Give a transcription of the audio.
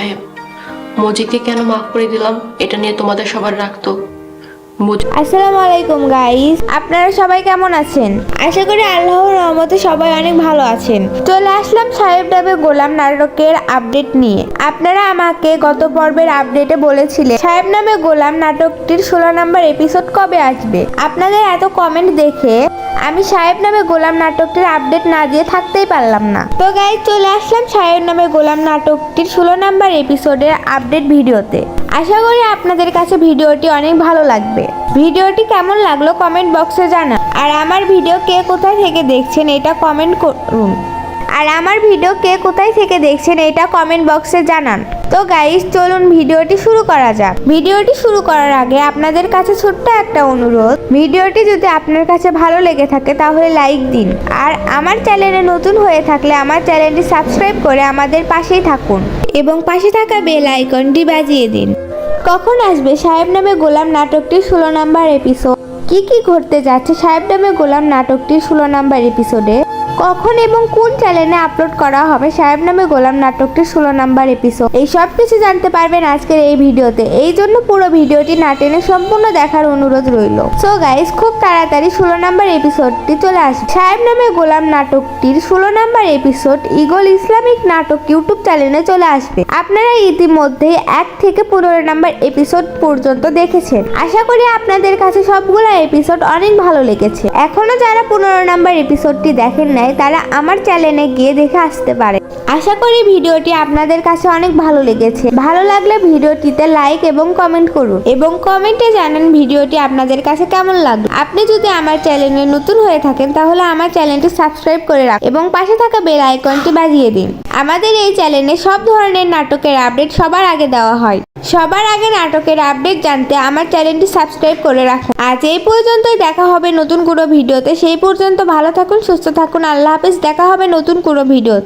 সাহেব, মজিদকে কেন মাফ করে দিলাম? এটা নিয়ে তোমাদের সবার রাখতো আসসালামু আলাইকুম গাইস আপনারা সবাই কেমন আছেন? আশা করি আল্লাহর রহমতে সবাই অনেক ভালো আছেন। চলে আসলাম সাহেব ডাবে গোলাম নাটকের আপডেট নিয়ে। আপনারা আমাকে গত পর্বের আপডেটে বলেছিলেন, সাহেব নামে গোলাম নাটকটির ষোলো নম্বর এপিসোড কবে আসবে? আপনাদের এত কমেন্ট দেখে আমি সাহেব নামে গোলাম নাটকটির আপডেট না দিয়ে থাকতেই পারলাম না। তো গাইজ চলে আসলাম সাহেব নামে গোলাম নাটকটির ষোলো নম্বর এপিসোডের আপডেট ভিডিওতে। আশা করি আপনাদের কাছে ভিডিওটি অনেক ভালো লাগবে। ভিডিওটি কেমন লাগল কমেন্ট বক্সে জানান। আর আমার ভিডিও কে কোথায় থেকে দেখছেন এটা কমেন্ট করুন। আর আমার ভিডিও কে কোথায় থেকে দেখছেন এটা কমেন্ট বক্সে জানান। তো গাইস চলুন ভিডিওটি শুরু করা যাক। ভিডিওটি শুরু করার আগে আপনাদের কাছে ছোট্ট একটা অনুরোধ। ভিডিওটি যদি আপনার কাছে ভালো লেগে থাকে তাহলে লাইক দিন। আর আমার চ্যানেলে নতুন হয়ে থাকলে আমার চ্যানেলটি সাবস্ক্রাইব করে আমাদের পাশেই থাকুন। এবং পাশে থাকা বেল আইকনটি বাজিয়ে দিন। কখন আসবে সাহেব নামে গোলাম নাটকটির ষোলো নাম্বার এপিসোড কি কি ঘটতে যাচ্ছে সাহেব নামে গোলাম নাটকটির ষোলো নাম্বার এপিসোডে কখন এবং কোন চ্যানেলে আপলোড করা হবে সাহেব নামে গোলাম নাটকটির ষোলো নাম্বার এপিসোড এই সব কিছু জানতে পারবেন আজকের এই ভিডিওতে। এই জন্য পুরো ভিডিওটি না টেনে সম্পূর্ণ দেখার অনুরোধ রইল। সো গাইস খুব তাড়াতাড়ি ষোলো নাম্বার এপিসোডটি চলে আসবে সাহেব নামে গোলাম নাটকটির ষোলো নাম্বার এপিসোড ইগল ইসলামিক নাটক ইউটিউব চ্যানেলে চলে আসবে। আপনারা ইতিমধ্যে এক থেকে পনেরো নাম্বার এপিসোড পর্যন্ত দেখেছেন। আশা করি আপনাদের কাছে সবগুলো এপিসোড অনেক ভালো লেগেছে। এখনও যারা পনেরো নাম্বার এপিসোডটি দেখেন নাই তারা আমার চ্যানেলে গিয়ে দেখে আসতে পারে। আশা করি ভিডিওটি আপনাদের কাছে অনেক ভালো লেগেছে। ভালো লাগলে ভিডিওটিতে লাইক এবং কমেন্ট করুন এবং কমেন্টে জানান ভিডিওটি আপনাদের কাছে কেমন লাগল। আপনি যদি আমার চ্যানেলে নতুন হয়ে থাকেন, তাহলে আমার চ্যানেলটি সাবস্ক্রাইব করে রাখুন এবং পাশে থাকা বেল আইকনটি বাজিয়ে দিন। আমাদের এই চ্যানেলে সব ধরনের নাটকের আপডেট সবার আগে দেওয়া হয়। সবার আগে নাটকের আপডেট জানতে আমার চ্যানেলটি সাবস্ক্রাইব করে রাখুন। আজ এই পর্যন্তই, দেখা হবে নতুন কোনো ভিডিওতে। সেই পর্যন্ত ভালো থাকুন, সুস্থ থাকুন। আল্লাহ হাফেজ, দেখা হবে নতুন কোনো ভিডিও